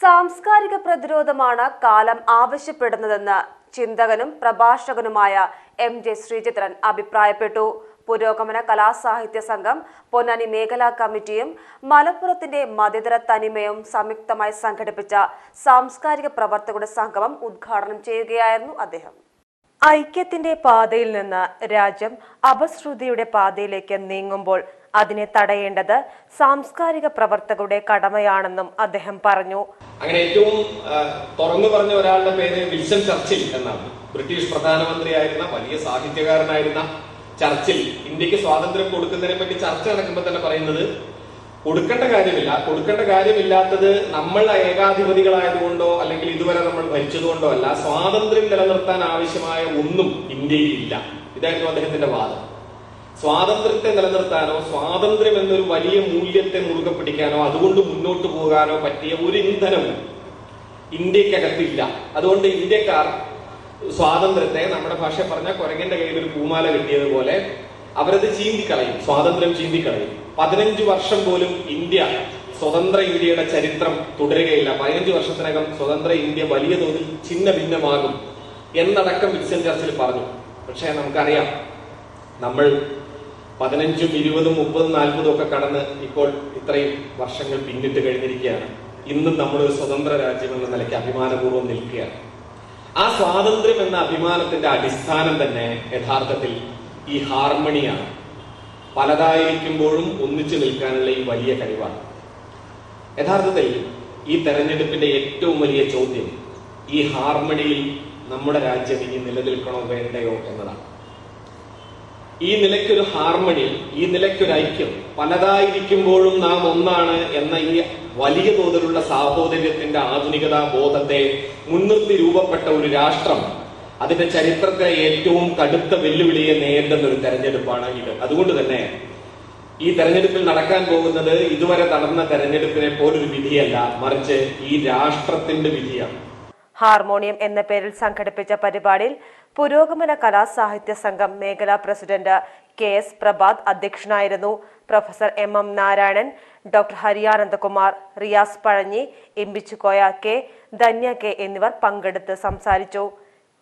സാംസ്കാരിക പ്രതിരോധമാണ് കാലം ആവശ്യപ്പെടുന്നതെന്ന് ചിന്തകനും പ്രഭാഷകനുമായ എം ജെ ശ്രീചിത്രൻ അഭിപ്രായപ്പെട്ടു. പുരോഗമന കലാസാഹിത്യ സംഘം പൊന്നാനി മേഖലാ കമ്മിറ്റിയും മലപ്പുറത്തിന്റെ മതിതര തനിമയും സംയുക്തമായി സംഘടിപ്പിച്ച സാംസ്കാരിക പ്രവർത്തകരുടെ സംഗമം ഉദ്ഘാടനം ചെയ്യുകയായിരുന്നു അദ്ദേഹം. ഐക്യത്തിന്റെ പാതയിൽ നിന്ന് രാജ്യം അപശ്രുതിയുടെ പാതയിലേക്ക് നീങ്ങുമ്പോൾ അതിനെ തടയേണ്ടത് സാംസ്കാരിക പ്രവർത്തകരുടെ കടമയാണെന്നും അദ്ദേഹം പറഞ്ഞു. അങ്ങനെ ഏറ്റവും തുറന്നു പറഞ്ഞ ഒരാളുടെ പേര് വിൽസൺ ചർച്ചിൽ എന്നാണ്. ബ്രിട്ടീഷ് പ്രധാനമന്ത്രിയായിരുന്ന വലിയ സാഹിത്യകാരനായിരുന്ന ചർച്ചിൽ ഇന്ത്യയ്ക്ക് സ്വാതന്ത്ര്യം കൊടുക്കുന്നതിനെ പറ്റി ചർച്ച നടക്കുമ്പോൾ തന്നെ പറയുന്നത് കൊടുക്കേണ്ട കാര്യമില്ല. കൊടുക്കേണ്ട കാര്യമില്ലാത്തത് നമ്മൾ ഏകാധിപതികളായതുകൊണ്ടോ അല്ലെങ്കിൽ ഇതുവരെ നമ്മൾ ഭരിച്ചതുകൊണ്ടോ അല്ല സ്വാതന്ത്ര്യം നിലനിർത്താൻ ആവശ്യമായ ഒന്നും ഇന്ത്യയിൽ ഇല്ല. ഇതായിരുന്നു അദ്ദേഹത്തിന്റെ വാദം. സ്വാതന്ത്ര്യത്തെ നിലനിർത്താനോ സ്വാതന്ത്ര്യം എന്നൊരു വലിയ മൂല്യത്തെ മുറുകെ പിടിക്കാനോ അതുകൊണ്ട് മുന്നോട്ട് പോകാനോ പറ്റിയ ഒരു ഇന്ധനവും ഇന്ത്യക്കകത്തില്ല. അതുകൊണ്ട് ഇന്ത്യക്കാർ സ്വാതന്ത്ര്യത്തെ നമ്മുടെ ഭാഷ പറഞ്ഞ കുരങ്ങന്റെ കയ്യിൽ ഒരു പൂമാല കിട്ടിയതുപോലെ അവരത് ചീന്തിക്കളയും സ്വാതന്ത്ര്യം ചീന്തിക്കളയും. പതിനഞ്ച് വർഷം പോലും ഇന്ത്യ സ്വതന്ത്ര ഇന്ത്യയുടെ ചരിത്രം തുടരുകയില്ല. പതിനഞ്ച് വർഷത്തിനകം സ്വതന്ത്ര ഇന്ത്യ വലിയ തോതിൽ ഛിന്ന ഭിന്നമാകും എന്നടക്കം വിൻസൻ ചർച്ചിൽ പറഞ്ഞു. പക്ഷേ നമുക്കറിയാം നമ്മൾ പതിനഞ്ചും ഇരുപതും മുപ്പതും നാൽപ്പതും ഒക്കെ കടന്ന് ഇപ്പോൾ ഇത്രയും വർഷങ്ങൾ പിന്നിട്ട് കഴിഞ്ഞിരിക്കുകയാണ്. ഇന്നും നമ്മൾ ഒരു സ്വതന്ത്ര രാജ്യം എന്ന നിലയ്ക്ക് അഭിമാനപൂർവം നിൽക്കുകയാണ്. ആ സ്വാതന്ത്ര്യം എന്ന അഭിമാനത്തിന്റെ അടിസ്ഥാനം തന്നെ യഥാർത്ഥത്തിൽ ഈ ഹാർമണിയാണ് പലതായിരിക്കുമ്പോഴും ഒന്നിച്ചു നിൽക്കാനുള്ള ഈ വലിയ കഴിവാണ്. യഥാർത്ഥത്തിൽ ഈ തെരഞ്ഞെടുപ്പിന്റെ ഏറ്റവും വലിയ ചോദ്യം ഈ ഹാർമണിയിൽ നമ്മുടെ രാജ്യം ഇനി നിലനിൽക്കണോ വേണ്ടയോ എന്നതാണ്. ഈ നിലയ്ക്കൊരു ഹാർമണി ഈ നിലയ്ക്കൊരു ഐക്യം പലതായിരിക്കുമ്പോഴും നാം ഒന്നാണ് എന്ന ഈ വലിയ തോതിലുള്ള സാഹോദര്യത്തിന്റെ ആധുനികതാ ബോധത്തെ മുൻനിർത്തി രൂപപ്പെട്ട ഒരു രാഷ്ട്രം അതിന്റെ ചരിത്രത്തിലെ ഏറ്റവും കടുത്ത വെല്ലുവിളിയെ നേരിടുന്ന ഒരു തെരഞ്ഞെടുപ്പാണ് ഇത്. അതുകൊണ്ട് തന്നെ ഈ തെരഞ്ഞെടുപ്പിൽ നടക്കാൻ പോകുന്നത് ഇതുവരെ നടന്ന തെരഞ്ഞെടുപ്പിനെ പോലൊരു വിധിയല്ല മറിച്ച് ഈ രാഷ്ട്രത്തിന്റെ വിധിയാണ്. ഹാർമോണിയം എന്ന പേരിൽ സംഘടിപ്പിച്ച പരിപാടിയിൽ പുരോഗമന കലാസാഹിത്യ സംഘം മേഖലാ പ്രസിഡന്റ് കെ എസ് പ്രഭാത് അധ്യക്ഷനായിരുന്നു. Professor M M Narayanan doctor Hariyanandakumar Riyas Pazhanji Embichukoya K Dhanya K എന്നിവർ പങ്കെടുത്ത് സംസാരിച്ചു.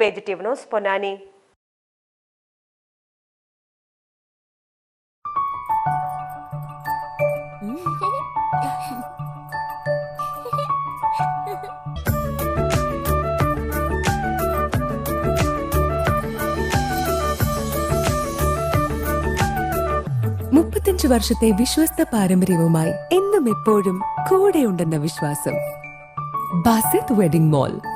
Page T V news Ponnani. വർഷത്തെ വിശ്വസ്ത പാരമ്പര്യവുമായി എന്നും എപ്പോഴും കൂടെയുണ്ടെന്ന വിശ്വാസം. Basith wedding mall.